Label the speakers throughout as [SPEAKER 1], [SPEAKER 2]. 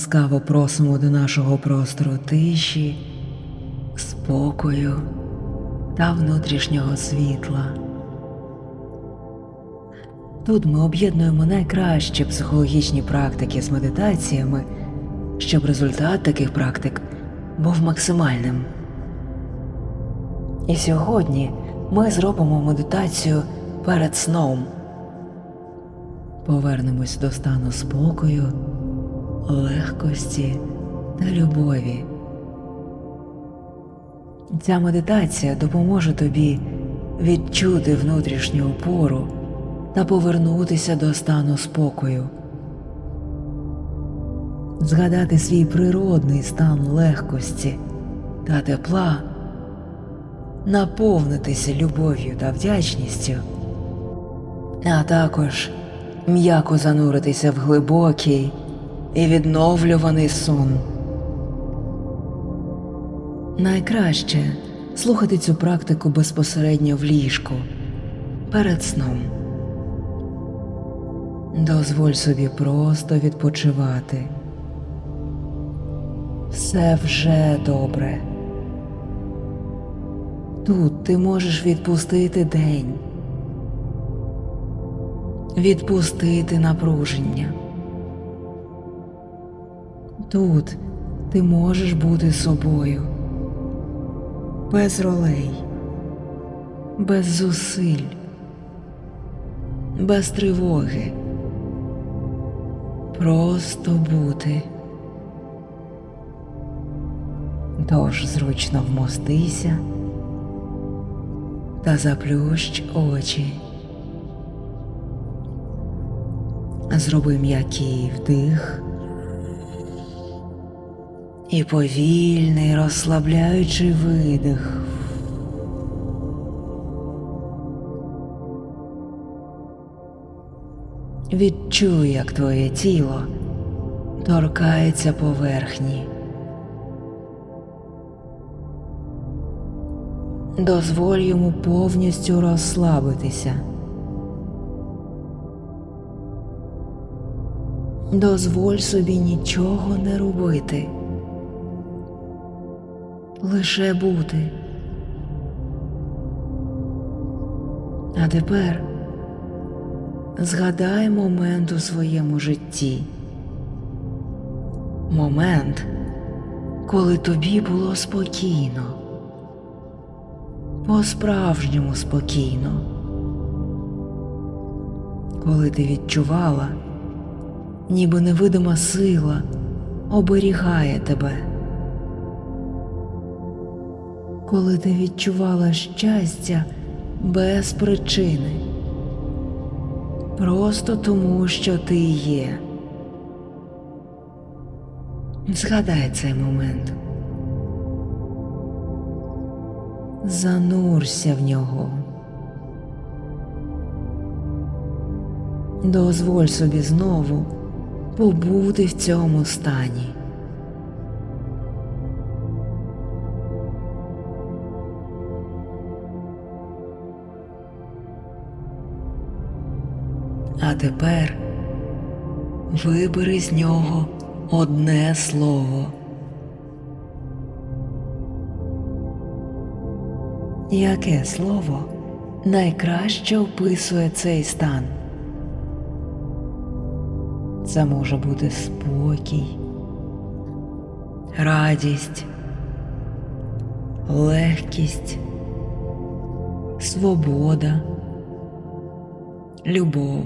[SPEAKER 1] Ласкаво просимо до нашого простору тиші, спокою та внутрішнього світла. Тут ми об'єднуємо найкращі психологічні практики з медитаціями, щоб результат таких практик був максимальним. І сьогодні ми зробимо медитацію перед сном. Повернемось до стану спокою, легкості та любові. Ця медитація допоможе тобі відчути внутрішню опору та повернутися до стану спокою, згадати свій природний стан легкості та тепла, наповнитися любов'ю та вдячністю, а також м'яко зануритися в глибокий і відновлюваний сон. Найкраще слухати цю практику безпосередньо в ліжку перед сном. Дозволь собі просто відпочивати. Все вже добре. Тут ти можеш відпустити день, відпустити напруження. Тут ти можеш бути собою, без ролей, без зусиль, без тривоги. Просто бути. Тож зручно вмостися та заплющ очі. Зроби м'який вдих і повільний розслабляючий видих. Відчуй, як твоє тіло торкається поверхні. Дозволь йому повністю розслабитися. Дозволь собі нічого не робити, лише бути. А тепер згадай момент у своєму житті. Момент, коли тобі було спокійно, по-справжньому спокійно, коли ти відчувала, ніби невидима сила оберігає тебе, коли ти відчувала щастя без причини просто тому, що ти є. Згадай цей момент. Занурся в нього. Дозволь собі знову побути в цьому стані. А тепер вибери з нього одне слово. Яке слово найкраще описує цей стан? Це може бути спокій, радість, легкість, свобода, любов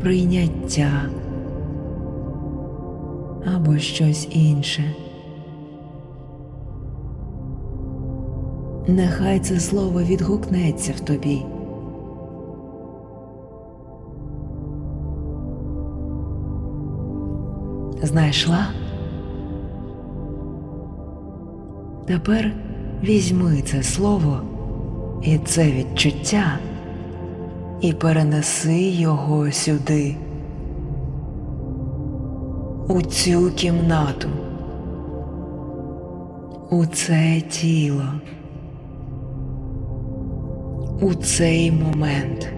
[SPEAKER 1] прийняття або щось інше. Нехай це слово відгукнеться в тобі. Знайшла? Тепер візьми це слово і це відчуття і перенеси його сюди, у цю кімнату, у це тіло, у цей момент.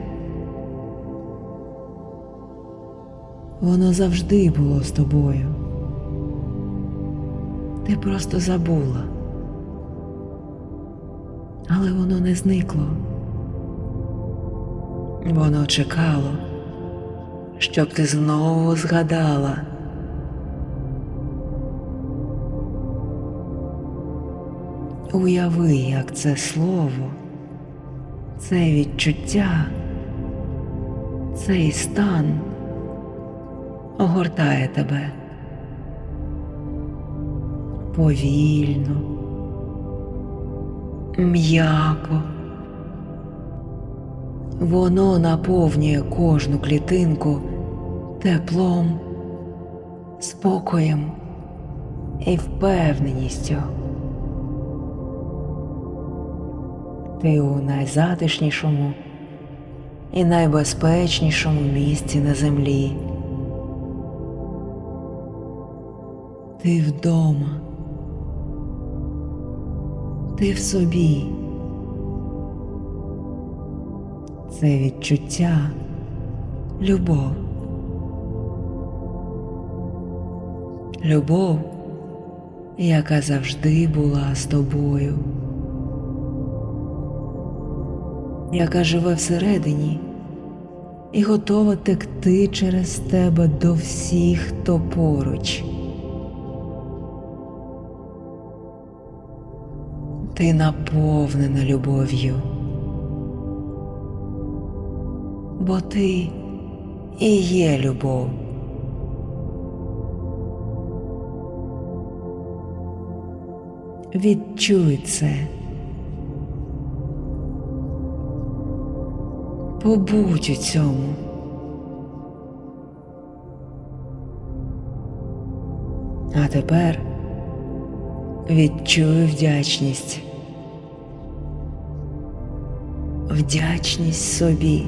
[SPEAKER 1] Воно завжди було з тобою. Ти просто забула. Але воно не зникло. Воно чекало, щоб ти знову згадала. Уяви, як це слово, це відчуття, цей стан огортає тебе повільно, м'яко. Воно наповнює кожну клітинку теплом, спокоєм і впевненістю. Ти у найзатишнішому і найбезпечнішому місці на землі. Ти вдома, ти в собі. Це відчуття, любов. Любов, яка завжди була з тобою, яка живе всередині і готова текти через тебе до всіх, хто поруч. Ти наповнена любов'ю. Бо ти і є любов. Відчуй це. Побудь у цьому. А тепер відчуй вдячність. Вдячність собі.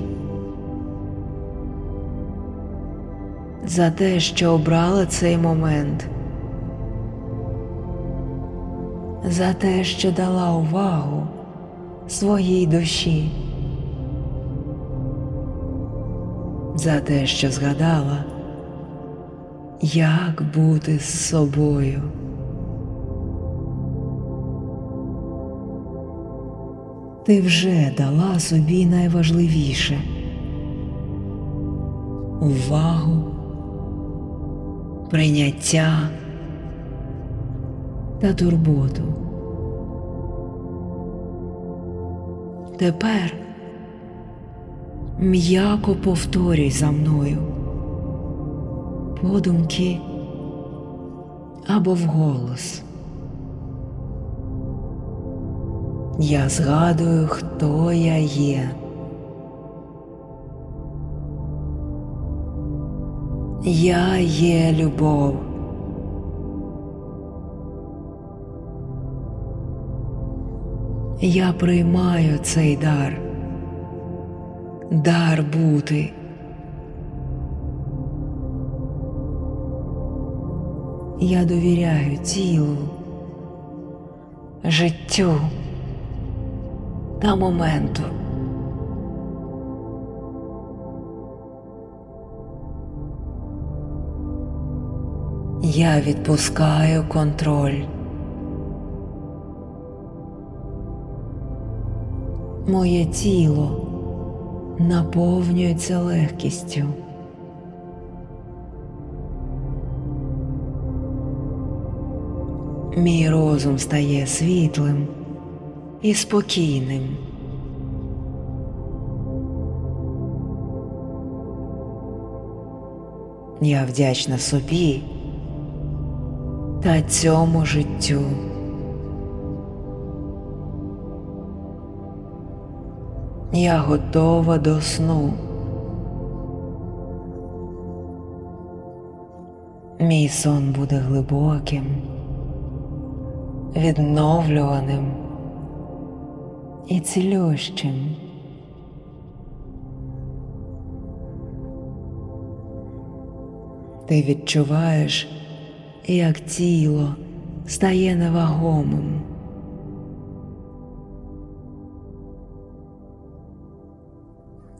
[SPEAKER 1] За те, що обрала цей момент, за те, що дала увагу своїй душі, за те, що згадала, як бути з собою. Ти вже дала собі найважливіше. Увагу прийняття та турботу. Тепер м'яко повторюй за мною подумки або вголос. Я згадую, хто я є. Я є любов. Я приймаю цей дар, дар бути. Я довіряю тілу, життю та моменту. Я відпускаю контроль. Моє тіло наповнюється легкістю. Мій розум стає світлим і спокійним. Я вдячна собі та цьому життю. Я готова до сну. Мій сон буде глибоким, відновлюваним і цілющим. Ти відчуваєш як тіло стає невагомим.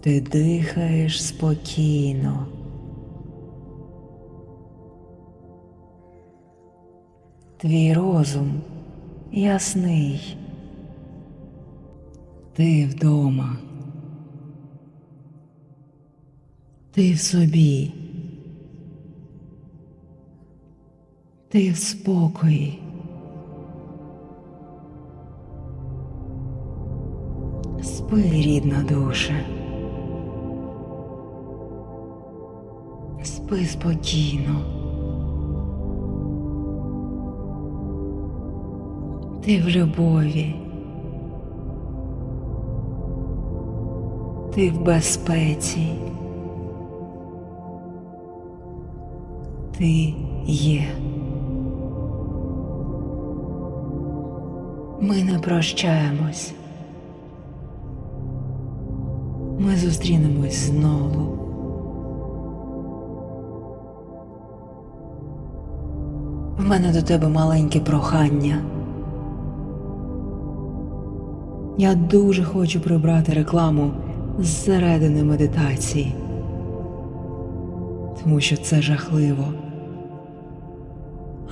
[SPEAKER 1] Ти дихаєш спокійно. Твій розум ясний. Ти вдома. Ти в собі. Ти в спокої. Спи, рідна душа. Спи спокійно. Ти в любові. Ти в безпеці. Ти є. Ми не прощаємось. Ми зустрінемось знову. В мене до тебе маленьке прохання. Я дуже хочу прибрати рекламу зсередини медитації, тому що це жахливо.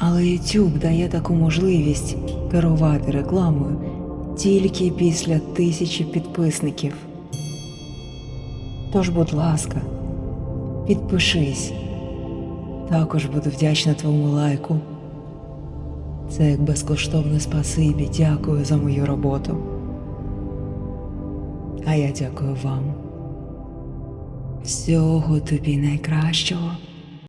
[SPEAKER 1] Але YouTube дає таку можливість керувати рекламою тільки після тисячі підписників. Тож, будь ласка, підпишись. Також буду вдячна твоєму лайку. Це як безкоштовне спасибі. Дякую за мою роботу. А я дякую вам. Всього тобі найкращого.